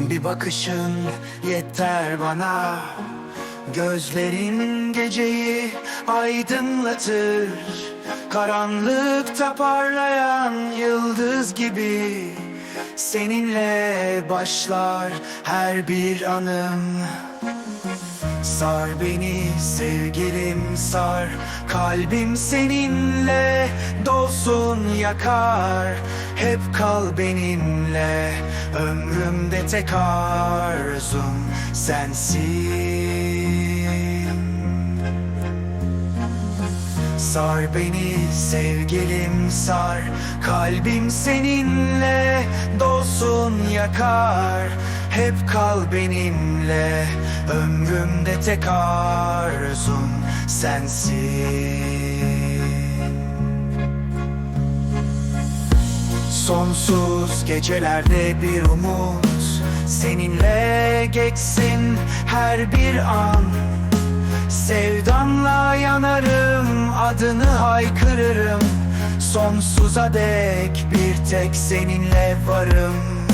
Bir bakışın yeter bana. Gözlerin geceyi aydınlatır. Karanlıkta parlayan yıldız gibi Seninle başlar her bir anım. Sar beni sevgilim sar. Kalbim seninle dolsun yakar Hep kal benimle Ömrümde tek arzum sensin. Sar beni sevgilim sar. Kalbim seninle dolsun yakar. Hep kal benimle Ömrümde tek arzum sensin Sonsuz gecelerde bir umut. Seninle geçsin her bir an. Sevdanla yanarım, adını haykırırım. Sonsuza dek bir tek seninle varım.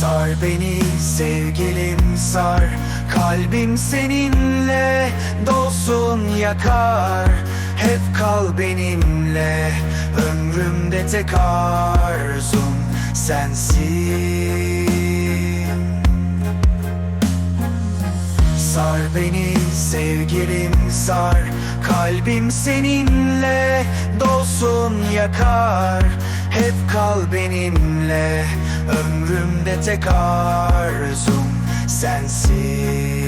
Sar beni sevgilim sar. Kalbim seninle dolsun yakar Hep kal benimle Ömrümde tek arzum sensin. Sar beni sevgilim sar. Kalbim seninle dolsun yakar. Hep kal benimle Ömrümde tek arzum sensin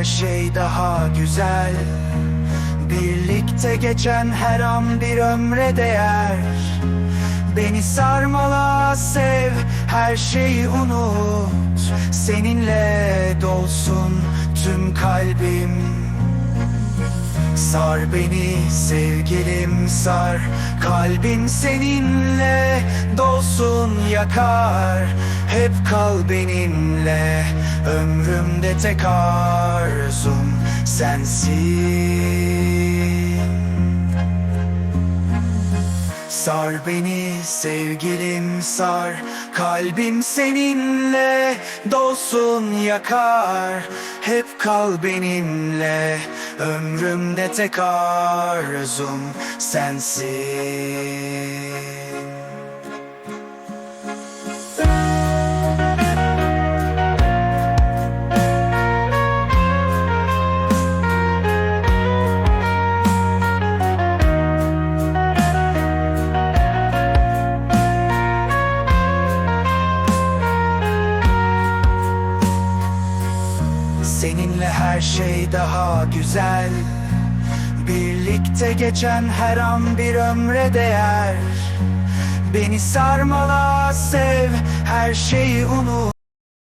her şey daha güzel. Birlikte geçen her an bir ömre değer. Beni sarmala sev her şeyi unut. Seninle dolsun tüm kalbim. Sar beni sevgilim sar. Kalbim seninle dolsun yakar Hep kal benimle Ömrümde tek arzum sensin. Sar beni sevgilim sar. Kalbim seninle dolsun yakar. Hep kal benimle Ömrümde tek arzum sensin Seninle her şey daha güzel. Birlikte geçen her an bir ömre değer. Beni sarmala sev her şeyi unut